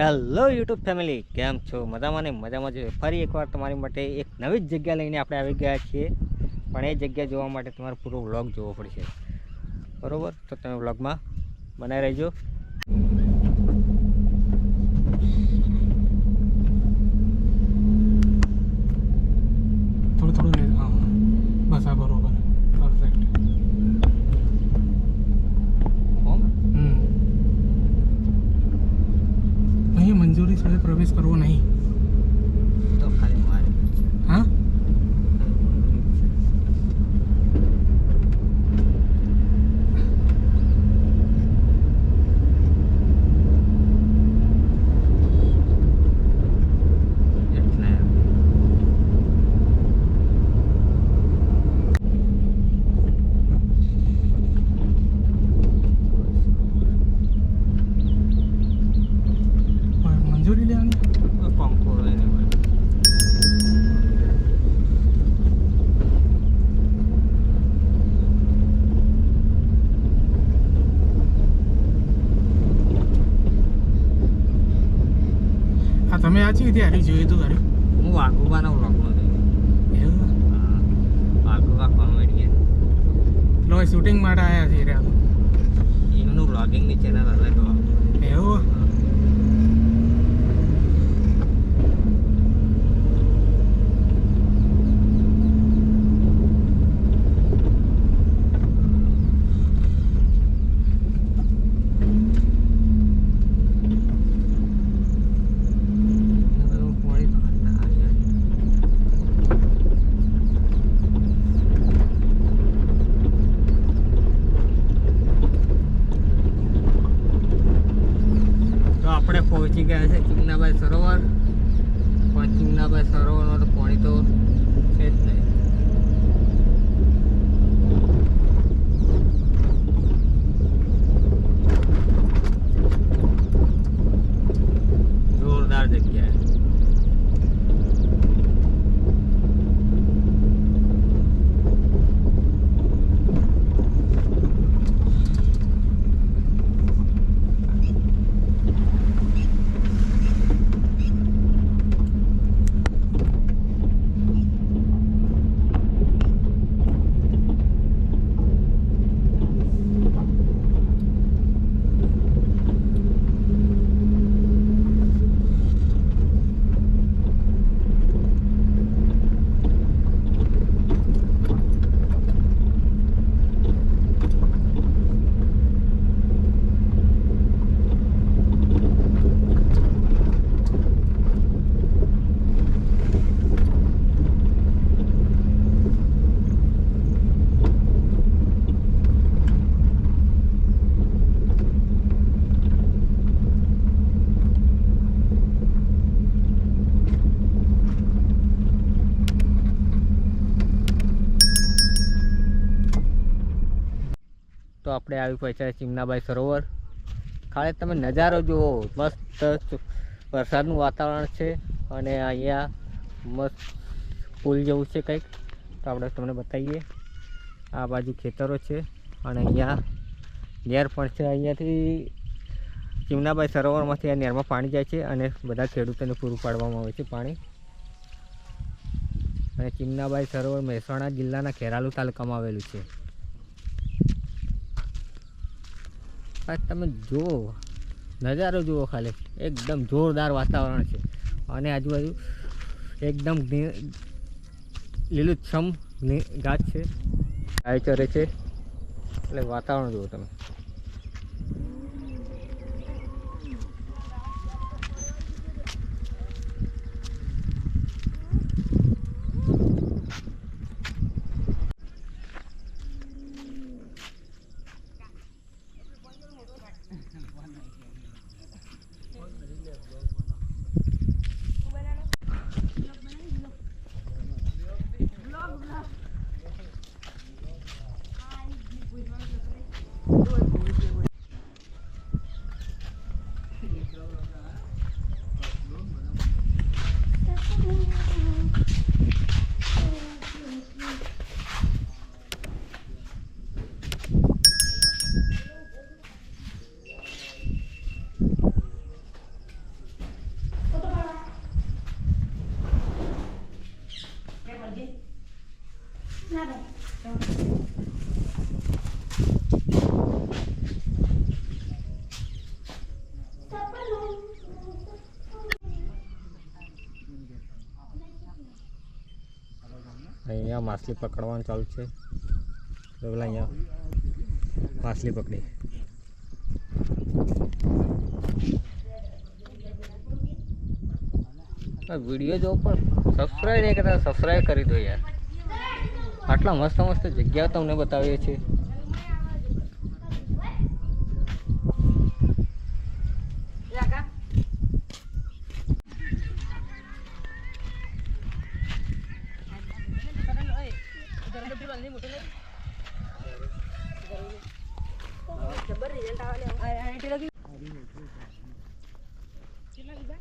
Hello YouTube family કેમ છો? મજામાં ને મજામાં જોઈએ ફરી એકવાર તમારી માટે એક નવી જ જગ્યા લઈને આપણે આવી ગયા છીએ. પણ એ જગ્યા જોવા માટે તમારે પૂરો વ્લોગ જોવો પડશે. બરાબર? તો તમે વ્લોગમાં બનાવી રહેજો. performance, pero. મંજૂરી લેવાની? પંખો હોય ને હોય. આ તમે આ ચીથી હારી જોયું તું ગાડી હું વાઘુબાના વ્લોગમાં જોયું. વાઘુબા કોમેડિયન લો શૂટિંગ માટે આવ્યા છે રહ્યા એમનું વ્લોગિંગની ચેનલ અલગ. એવું એના બધું પોણી તો હાથ ના આવી જાય. તો આપણે પહોંચી ગયા છે ચિમનાબાઈ સરોવર. પણ ચિમનાબાઈ સરોવરમાં તો પાણી તો છે જ નહીં જોરદાર જગ્યા તો આપણે આવી પહોંચ્યા ચિમનાબાઈ સરોવર. ખાલી તમે નજારો જુઓ, મસ્ત વરસાદનું વાતાવરણ છે અને અહીંયા મસ્ત પુલ જેવું છે કંઈક. તો આપણે તમને બતાવીએ. આ બાજુ ખેતરો છે અને અહીંયા નેર પણ છે. અહીંયાથી ચિમનાબાઈ સરોવરમાંથી આ નેરમાં પાણી જાય છે અને બધા ખેડૂતોને પૂરું પાડવામાં આવે છે પાણી. અને ચિમનાબાઈ સરોવર મહેસાણા જિલ્લાના ખેરાલુ તાલુકામાં આવેલું છે. આ તમે જુઓ, નજારો જુઓ ખાલી. એકદમ જોરદાર વાતાવરણ છે. અને આજુબાજુ એકદમ લીલુંછમ ની- છે. ગાય ચરે છે. એટલે વાતાવરણ જુઓ તમે. અહીંયા માછલી પકડવાનું ચાલુ છે. પેલા અહીંયા માછલી પકડી. વીડિયો જો પણ સબસ્ક્રાઈબ નહીં કરતા સબસ્ક્રાઈબ કરી દો યાર. આટલા મસ્ત મસ્ત જગ્યાઓ તમને બતાવીએ છીએ. જબર રિઝલ્ટ આવે આઈટી લગી કેટલા લીધા